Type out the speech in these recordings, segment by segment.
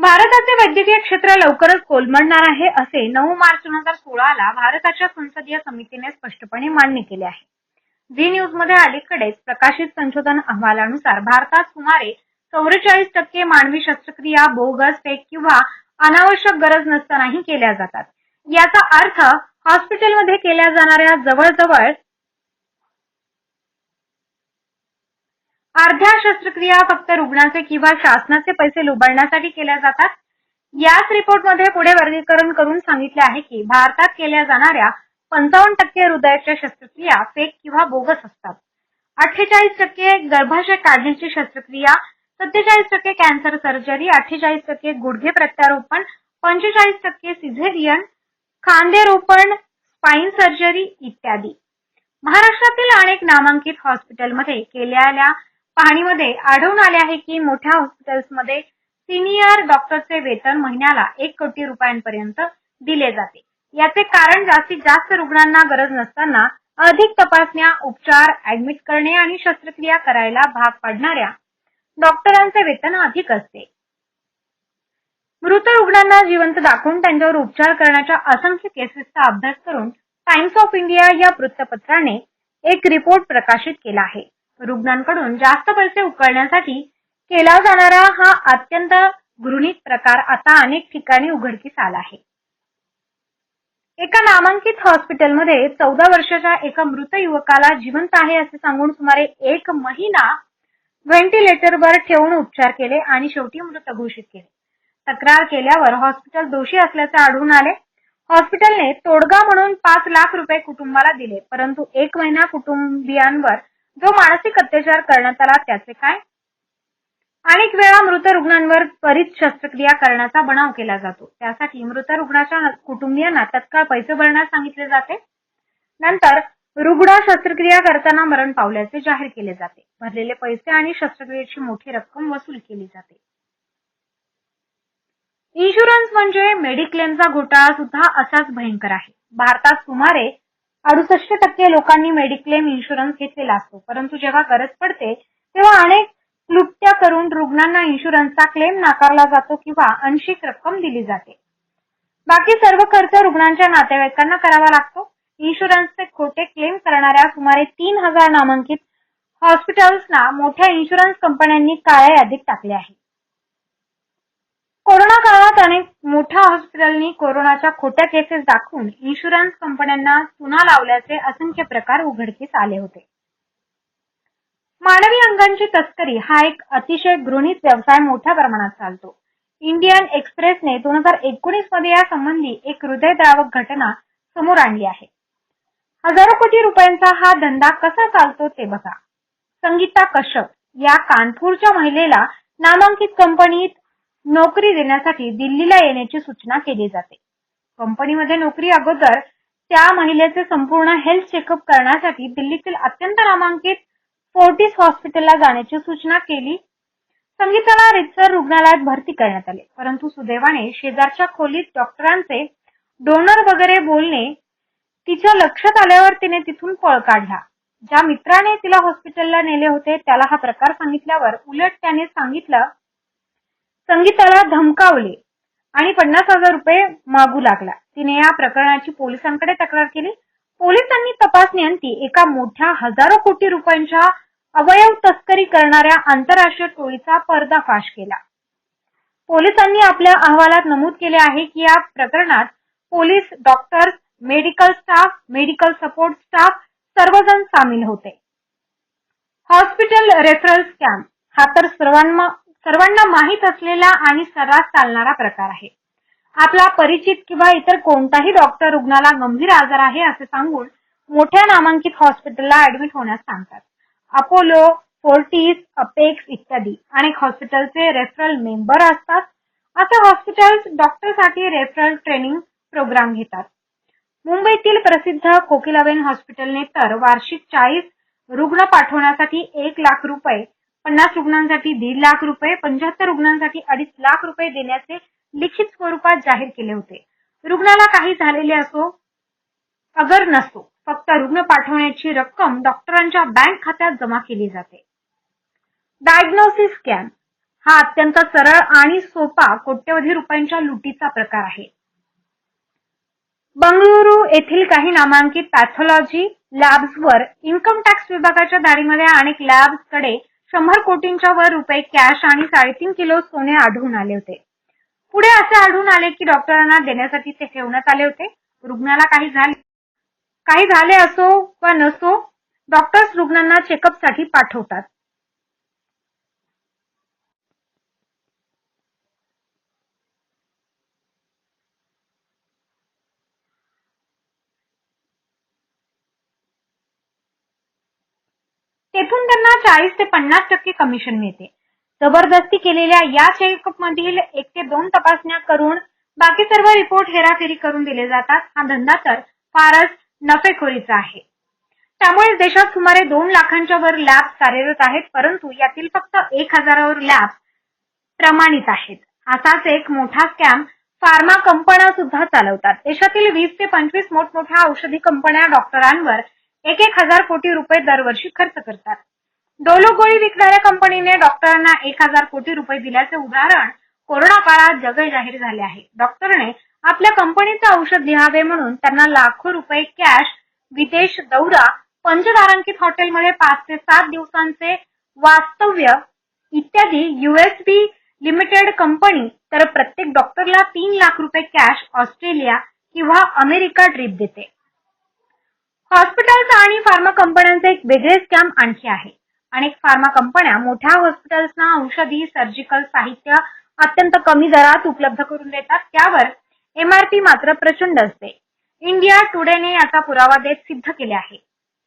भारताचे वैद्यकीय क्षेत्र लवकरच कोलमडणार आहे असे नऊ मार्च दोन हजार सोळाला भारताच्या संसदीय समितीने स्पष्टपणे मान्य केले आहे. झी न्यूजमध्ये अलीकडेच प्रकाशित संशोधन अहवालानुसार भारतात सुमारे चौवेचाळीस टक्के मानवी शस्त्रक्रिया बोगस फेक किंवा अनावश्यक गरज नसतानाही केल्या जातात. याचा अर्थ हॉस्पिटलमध्ये केल्या जाणाऱ्या जवळजवळ अर्ध्या शस्त्रक्रिया फक्त रुग्णाचे किंवा शासनाचे पैसे लुबाडण्यासाठी केल्या जातात. याच रिपोर्टमध्ये पुढे वर्गीकरण करून सांगितले आहे की भारतात केल्या जाणाऱ्या पंचावन्न टक्के हृदयाच्या शस्त्रक्रिया फेक किंवा बोगस असतात. अठ्ठेचाळीस टक्के गर्भाशय काढण्याची शस्त्रक्रिया सत्तेचाळीस टक्के कॅन्सर सर्जरी अठ्ठेचाळीस टक्के गुडघे प्रत्यारोपण पंचेचाळीस टक्के सिझेरियन खांदेरोपण स्पाइन सर्जरी इत्यादी. महाराष्ट्रातील अनेक नामांकित हॉस्पिटलमध्ये केलेल्या पाहणीमध्ये आढळून आले आहे की मोठ्या हॉस्पिटल्समध्ये सिनियर डॉक्टरचे वेतन महिन्याला एक कोटी रुपयांपर्यंत दिले जाते. याचे कारण जास्तीत जास्त रुग्णांना गरज नसताना अधिक तपासण्या उपचार ऍडमिट करणे आणि शस्त्रक्रिया करायला भाग पाडणाऱ्या डॉक्टरांचे वेतन अधिक असते. मृत रुग्णांना जिवंत दाखवून त्यांच्यावर उपचार करण्याच्या असंख्य केसेसचा अभ्यास करून टाइम्स ऑफ इंडिया या वृत्तपत्राने एक रिपोर्ट प्रकाशित केला आहे. रुग्णांकडून जास्त पैसे उकळण्यासाठी केला जाणारा हा अत्यंत घृणित प्रकार आता अनेक ठिकाणी उघडकीस आला आहे. एका नामांकित हॉस्पिटलमध्ये चौदा वर्षाच्या एका मृत युवकाला जिवंत आहे असे सांगून सुमारे एक महिना व्हेंटिलेटरवर ठेवून उपचार केले आणि शेवटी मृत घोषित केले. तक्रार केल्यावर हॉस्पिटल दोषी असल्याचे आढळून आले. हॉस्पिटलने तोडगा म्हणून पाच लाख रुपये कुटुंबाला दिले परंतु एक महिना कुटुंबियांवर जो मानसिक अत्याचार करण्यात आला त्याचे काय? अनेक वेळा मृत रुग्णांवर त्वरित शस्त्रक्रिया करण्याचा बनाव केला जातो. त्यासाठी मृत रुग्णाच्या कुटुंबियांना तत्काळ पैसे भरण्यास सांगितले जाते? नंतर रुग्ण शस्त्रक्रिया करताना मरण पावल्याचे जाहीर केले जाते. भरलेले पैसे आणि शस्त्रक्रियेची मोठी रक्कम वसूल केली जाते. इन्शुरन्स म्हणजे मेडिक्लेमचा घोटाळा सुद्धा असाच भयंकर आहे. भारतात सुमारे अडुसष्ट टक्के लोकांनी मेडिक्लेम इन्शुरन्स घेतलेला असतो. परंतु जेव्हा गरज पडते तेव्हा अनेक क्लुप्त्या करून रुग्णांना इन्शुरन्सचा क्लेम नाकारला जातो किंवा अंशिक रक्कम दिली जाते. बाकी सर्व खर्च रुग्णांच्या नातेवाईकांना करावा लागतो. इन्शुरन्सचे खोटे क्लेम करणाऱ्या सुमारे तीन हजार नामांकित हॉस्पिटल्सना मोठ्या इन्शुरन्स कंपन्यांनी काळ्या यादीत टाकले आहे कोरोना काळात अनेक मोठ्या हॉस्पिटलनी कोरोनाच्या खोट्या केसेस दाखवून इन्शुरन्स कंपन्यांना चुना लावल्याचे असंख्य प्रकार उघडकीस आले होते. मानवी अंगांची तस्करी हा एक अतिशय गृहीत व्यवसाय मोठ्या प्रमाणात चालतो. इंडियन एक्सप्रेसने दोन हजार एकोणीसमध्ये या संबंधी एक हृदयद्रावक घटना समोर आणली आहे. हजारो कोटी रुपयांचा हा धंदा कसा चालतो ते बघा. संगीता कश्यप या कानपूरच्या महिलेला नामांकित कंपनीत नोकरी देण्यासाठी दिल्लीला येण्याची सूचना केली जाते. कंपनीमध्ये नोकरी अगोदर त्या महिलेचे संपूर्ण हेल्थ चेकअप करण्यासाठी दिल्लीतील अत्यंत नामांकित फोर्टिस हॉस्पिटलला जाण्याची सूचना केली. संगीताला रितसर रुग्णालयात भरती करण्यात आले. परंतु सुदैवाने शेजारच्या खोलीत डॉक्टरांचे डोनर वगैरे बोलणे तिच्या लक्षात आल्यावर तिने तिथून पळ काढला. ज्या मित्राने तिला हॉस्पिटलला नेले होते त्याला हा प्रकार सांगितल्यावर उलट त्याने सांगितलं संगीताला धमकावले आणि पन्नास हजार रुपये मागू लागला. तिने या प्रकरणाची पोलिसांकडे तक्रार केली. पोलिसांनी तपासणी एका मोठ्या हजारो कोटी रुपयांच्या अवयव तस्करी करणाऱ्या आंतरराष्ट्रीय टोळीचा पर्दाफाश केला. पोलिसांनी आपल्या अहवालात नमूद केले आहे की या प्रकरणात police doctors medical staff medical support staff सर्वजण सामील होते. हॉस्पिटल रेफरल स्कॅम हा तर सर्वांना सर्वांना माहीत असलेला आणि सर्रास चालणारा प्रकार आहे. आपला परिचित किंवा इतर कोणताही डॉक्टर रुग्णाला गंभीर आजार आहे असे सांगून मोठ्या नामांकित हॉस्पिटलला ऍडमिट होण्यास सांगतात. अपोलो फोर्टीस अपेक्स इत्यादी अनेक हॉस्पिटलचे रेफरल मेंबर असतात. असे हॉस्पिटल्स डॉक्टरसाठी रेफरल ट्रेनिंग प्रोग्राम घेतात. मुंबईतील प्रसिद्ध कोकिलाबेन हॉस्पिटलने तर वार्षिक चाळीस रुग्ण पाठवण्यासाठी एक लाख रुपये पन्नास रुग्णांसाठी दीड लाख रुपये पंच्याहत्तर रुग्णांसाठी अडीच लाख रुपये देण्याचे लिखित स्वरूपात जाहीर केले होते. रुग्णाला काही झालेले असो अगर नसतो फक्त रुग्ण पाठवण्याची रक्कम डॉक्टरांच्या बँक खात्यात जमा केली जाते. डायग्नोसिस स्कॅम हा अत्यंत सरळ आणि सोपा कोट्यवधी रुपयांच्या लुटीचा प्रकार आहे. बंगळुरू येथील काही नामांकित पॅथॉलॉजी लॅब्सवर इन्कम टॅक्स विभागाच्या दारीमध्ये अनेक लॅब्सकडे शंभर कोटींच्या वर रुपये कॅश आणि साडेतीन किलो सोने आढळून आले होते. पुढे असे आढळून आले की डॉक्टरांना देण्यासाठी ते ठेवण्यात आले होते. रुग्णाला काही झाले काही झाले असो वा नसो डॉक्टर्स रुग्णांना चेकअपसाठी पाठवतात. तेथून त्यांना चाळीस ते पन्नास टक्के कमिशन मिळते. जबरदस्ती केलेल्या या चेकअप मधील एक ते दोन तपासण्या करून बाकी सर्व रिपोर्ट हेराफेरी करून दिले जातात. हा धंदा तर फारच नफेखोरीचा आहे. त्यामुळे देशात सुमारे दोन लाखांच्या वर लॅब कार्यरत आहेत परंतु यातील फक्त एक हजारावर लॅब प्रमाणित आहेत. असाच एक मोठा स्कॅम फार्मा कंपन्या सुद्धा चालवतात. देशातील वीस ते पंचवीस मोठमोठ्या औषधी कंपन्या डॉक्टरांवर एक एक हजार कोटी रुपये दरवर्षी खर्च करतात. डोलो गोळी विकणाऱ्या कंपनीने डॉक्टरांना एक हजार कोटी रुपये दिल्याचे उदाहरण कोरोना काळात जग जाहीर झाले आहे. डॉक्टरने आपल्या कंपनीचे औषध लिहावे म्हणून त्यांना लाखो रुपये कॅश विदेश दौरा पंचतारांकित हॉटेलमध्ये पाच ते सात दिवसांचे वास्तव्य इत्यादी युएसबी लिमिटेड कंपनी तर प्रत्येक डॉक्टरला तीन लाख रुपये कॅश ऑस्ट्रेलिया किंवा अमेरिका ट्रिप देते. हॉस्पिटल्स आणि फार्मा कंपन्यांचे एक वेगळे स्कॅम आणखी आहे. अनेक फार्मा कंपन्या मोठ्या हॉस्पिटल्सना औषधी सर्जिकल साहित्य अत्यंत कमी दरात उपलब्ध करून देतात. त्यावर एमआरपी मात्र प्रचंड असते. इंडिया टुडेने याचा पुरावा देत सिद्ध केले आहे.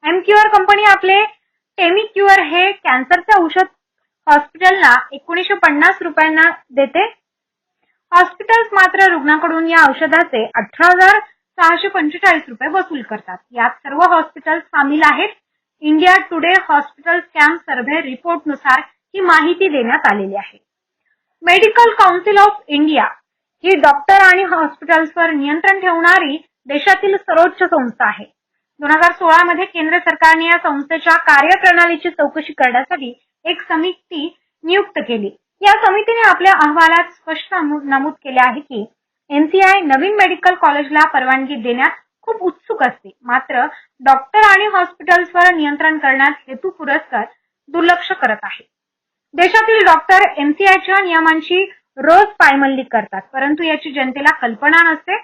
एमक्युअर कंपनी आपले टेमिक्युअर हे कॅन्सरचे औषध हॉस्पिटलला एकोणीसशे पन्नास रुपयांना देते. हॉस्पिटल्स मात्र रुग्णाकडून या औषधाचे अठरा हजार सहाशे पंचेचाळीस रुपये वसूल करतात. यात सर्व हॉस्पिटल सामील आहेत. India Today hospital scam survey रिपोर्टनुसार ही माहिती देण्यात आलेली आहे. मेडिकल काउन्सिल ऑफ इंडिया ही डॉक्टर आणि हॉस्पिटल्सवर नियंत्रण ठेवणारी देशातील सर्वोच्च संस्था आहे. दोन हजार सोळा मध्ये केंद्र सरकारने या संस्थेच्या कार्यप्रणालीची चौकशी करण्यासाठी एक समिती नियुक्त केली. या समितीने आपल्या अहवालात स्पष्ट नमूद नमूद केले आहे की एनसीआय नवीन मेडिकल कॉलेजला परवानगी देण्यात खूप उत्सुक असते. मात्र डॉक्टर आणि हॉस्पिटल्सवर नियंत्रण करण्यात हेतू पुरस्कार दुर्लक्ष करत आहे. देशातील डॉक्टर एमसीआयच्या नियमांची रोज पायमल्ली करतात परंतु याची जनतेला कल्पना नसते.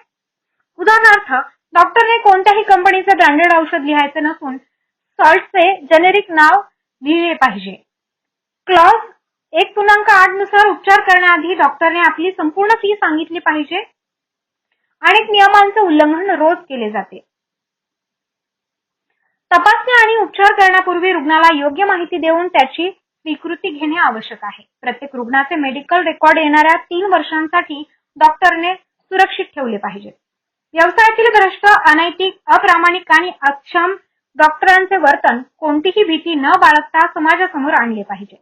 उदाहरणार्थ डॉक्टरने कोणत्याही कंपनीचं ब्रँडेड औषध लिहायचं नसून सॉल्टचे जेनेरिक नाव लिहिले पाहिजे. क्लॉज एक पूर्णांक आठनुसार उपचार करण्याआधी डॉक्टरने आपली संपूर्ण फी सांगितली पाहिजे अनेक नियमांचे उल्लंघन रोज केले जाते. तपासणी आणि उपचार करण्यापूर्वी रुग्णाला योग्य माहिती देऊन त्याची स्वीकृती घेणे आवश्यक आहे. प्रत्येक रुग्णाचे मेडिकल रेकॉर्ड येणाऱ्या तीन वर्षांसाठी डॉक्टरने सुरक्षित ठेवले पाहिजे. व्यवसायातील भ्रष्ट अनैतिक अप्रामाणिक आणि अक्षम डॉक्टरांचे वर्तन कोणतीही भीती न बाळगता समाजासमोर आणले पाहिजे.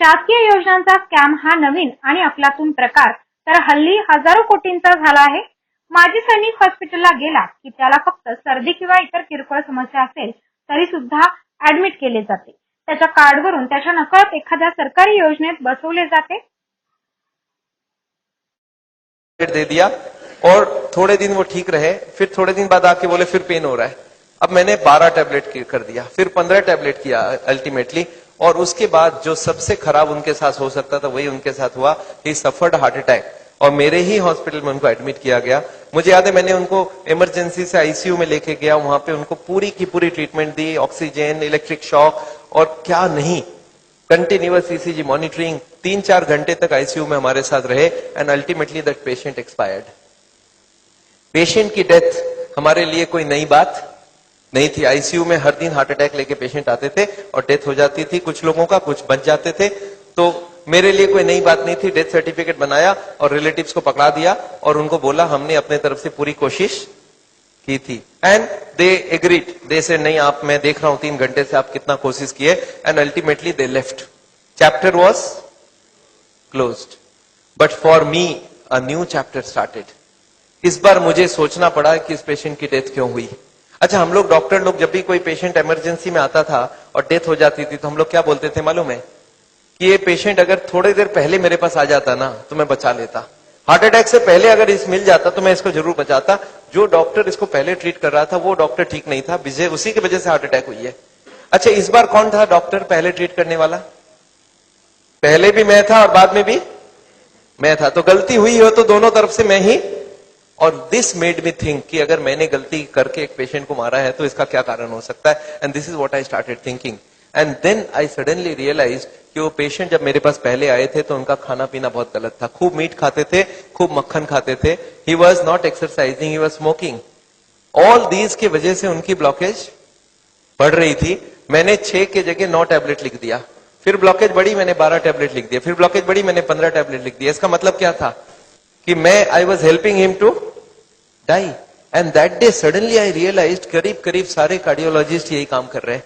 शासकीय योजनांचा स्कॅम हा नवीन आणि अफलातून प्रकार. तर हल्ली हजारो कोटींचा झाला आहे. माजी सैनिक हॉस्पिटलला गेला की त्याला फक्त सर्दी किंवा इतर किरकोळ समस्या असेल तरी सुद्धा ऍडमिट केले जाते. त्याच्या कार्डवरून त्याच्या नकळत एखाद्या सरकारी योजनेत बसवले जाते. दे दिया और थोड़े दिन वो ठीक रहे फिर थोड़े दिन बाद आके बोले फिर पेन हो रहा है। अब मैंने 12 टैबलेट कर दिया फिर 15 टैबलेट किया अल्टीमेटली और उसके बाद जो सबसे खराब उनके साथ हो सकता था, वही उनके साथ हुआ। ही सफर्ड हार्ट अटैक और मेरे ही हॉस्पिटल में उनको एडमिट किया गया। मुझे याद है, मैंने उनको इमरजेंसी से आईसीयू में लेके गया। वहाँ पे उनको पूरी की पूरी ट्रीटमेंट दी ऑक्सीजन इलेक्ट्रिक शॉक और क्या नहीं। कंटिन्यूअस ईसीजी मॉनिटरिंग तीन चार घंटे तक आईसीयू में हमारे साथ रहे and ultimately that patient expired patient की डेथ हमारे लिए कोई नई बात नहीं थी। आईसीयू में हर दिन हार्ट अटैक लेके पेशेंट आते थे और डेथ हो जाती थी कुछ लोगों का, कुछ बच जाते थे। तो मेरे लिए कोई नई बात नहीं थी। डेथ सर्टिफिकेट बनाया और रिलेटिव्स को पकड़ा दिया और उनको बोला, हमने अपने तरफ़ से पूरी कोशिश की थी। एंड दे एग्रीड दे से नहीं, आप, मैं देख रहा हूँ, तीन घंटे से आप कितना कोशिश किए। And ultimately they left chapter was close but for me a new chapter started इस बार मुझे सोचना पड़ा कि इस पेशेंट की डेथ क्यों हुई। अच्छा हम लोग डॉक्टर लोग जब भी कोई पेशेंट इमरजेंसी में आता था और डेथ हो जाती थी तो हम लोग क्या बोलते थे मालूम है? कि ये पेशेंट अगर थोड़ी देर पहले मेरे पास आ जाता ना तो मैं बचा लेता। हार्ट अटैक से पहले अगर इस मिल जाता तो मैं इसको ज़रूर बचाता। जो डॉक्टर इसको पहले ट्रीट कर रहा था, वो डॉक्टर ठीक नहीं था विजय उसी की वजह से हार्ट अटैक हुई है। अच्छा इस बार कौन था डॉक्टर पहले ट्रीट करने वाला? पहले भी मैं था और बाद में भी? मैं था। तो गलती हुई हो तो दोनों तरफ़ से मैं ही और दिस मेड मी थिंक कि अगर मैंने गलती करके एक पेशेंट को मारा है तो इसका क्या कारण हो सकता है? And this is what I started thinking and then I suddenly realise कि वो पेशेंट जब मेरे पास पहले आए थे तो उनका खाना पीना बहुत गलत था। खूब मीट खाते थे, खूब मक्खन खाते थे। He was not exercising he was smoking all these की वजह से उनकी ब्लॉकेज बढ़ रही थी। मैंने छह के जगह नौ टैबलेट लिख दिया। फिर ब्लॉकेज बढ़ी मैंने बारह टैबलेट लिख दिया फिर ब्लॉकेज बढ़ी मैंने पंद्रह टैबलेट लिख दिया इसका मतलब क्या था? कि मैं I was helping him to die and that day suddenly I realise करीब करीब सारे कार्डियोलॉजिस्ट यही काम कर रहे हैं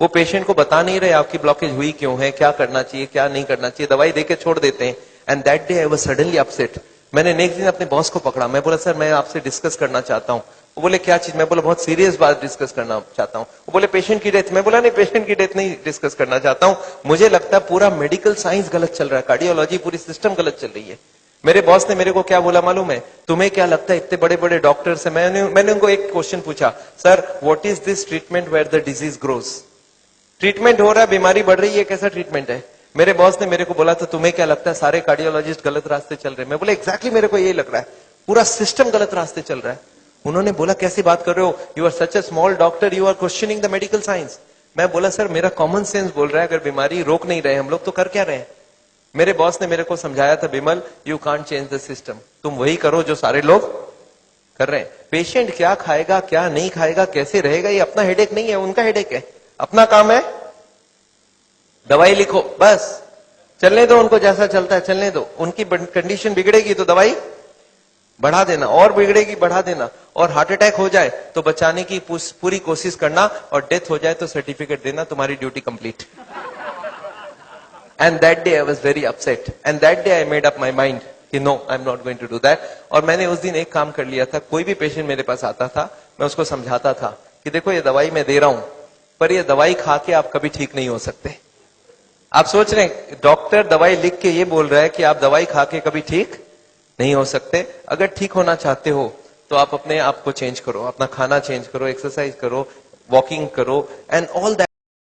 वो पेशेंट को बता नहीं रहे, आपकी ब्लॉकेज हुई क्यों है? क्या करना चाहिए? क्या नहीं करना चाहिए? दवाई देके छोड़ देते हैं. And that day I was suddenly upset Maine next दिन अपने बॉस को पकड़ा। मैं बोला, सर, मैं आपसे डिस्कस करना चाहता हूँ। वो बोले, क्या चीज़? मैं बोला, बहुत सीरियस बात डिस्कस करना चाहता हूँ। वो बोले पेशेंट की डेथ मैं बोला, नहीं पेशेंट की डेथ नहीं डिस्कस करना चाहता हूँ। मुझे लगता है पूरा मेडिकल साइंस गलत चल रहा है। कार्डियोलॉजी पूरी सिस्टम गलत चल रही है। मेरे बॉस ने मेरे को क्या बोला मालूम है? तुम्हें क्या लगता है इतने बड़े बड़े डॉक्टर है? मैंने मैंने उनको एक क्वेश्चन पूछा sir what is this treatment where the disease grows treatment हो रहा है, बीमारी बढ़ रही है, कैसा ट्रीटमेंट है? मेरे बॉस ने मेरे को बोला था तुम्हें क्या लगता है सारे कार्डियोलॉजिस्ट गलत रास्ते चल रहे मैं बोला एक्जैक्टली मेरे को यही लग रहा है। पूरा सिस्टम गलत रास्ते चल रहा है। उन्होंने बोला, कैसी बात कर रहे हो? You are such a small doctor you are questioning the medical science मैं बोला सर मेरा कॉमन सेंस बोल रहा है, अगर बीमारी रोक नहीं रहे हम लोग तो कर क्या रहे हैं? मेरे बॉस ने मेरे को समझाया था, Bimal you can't change the system तुम वही करो जो सारे लोग कर रहे हैं। पेशेंट क्या खाएगा, क्या नहीं खाएगा, कैसे रहेगा, ये अपना हेडेक नहीं है, उनका हेडेक है। अपना काम है, दवाई लिखो, बस। चलने दो उनको जैसा चलता है, चलने दो। उनकी कंडीशन बिगड़ेगी तो दवाई बढ़ा देना, और बिगड़ेगी, बढ़ा देना। और हार्ट अटैक हो जाए तो बचाने की पूरी कोशिश करना, और डेथ हो जाए तो सर्टिफिकेट देना, तुम्हारी duty complete and that day I was very upset and that day I made up my mind कि no I am not going to do that और मैंने उस दिन एक काम कर लिया था, कोई भी पेशेंट मेरे पास आता था, मैं उसको समझाता था कि देखो ये दवाई मैं दे रहा हूँ, पर ये दवाई खा के आप कभी ठीक नहीं हो सकते। आप सोच रहे हैं डॉक्टर दवाई लिख के ये बोल रहा है कि आप दवाई खा के कभी ठीक नहीं हो सकते। अगर ठीक होना चाहते हो तो आप अपने आप को चेंज करो, अपना खाना चेंज करो एक्सरसाइज करो वॉकिंग करो एंड ऑल दैट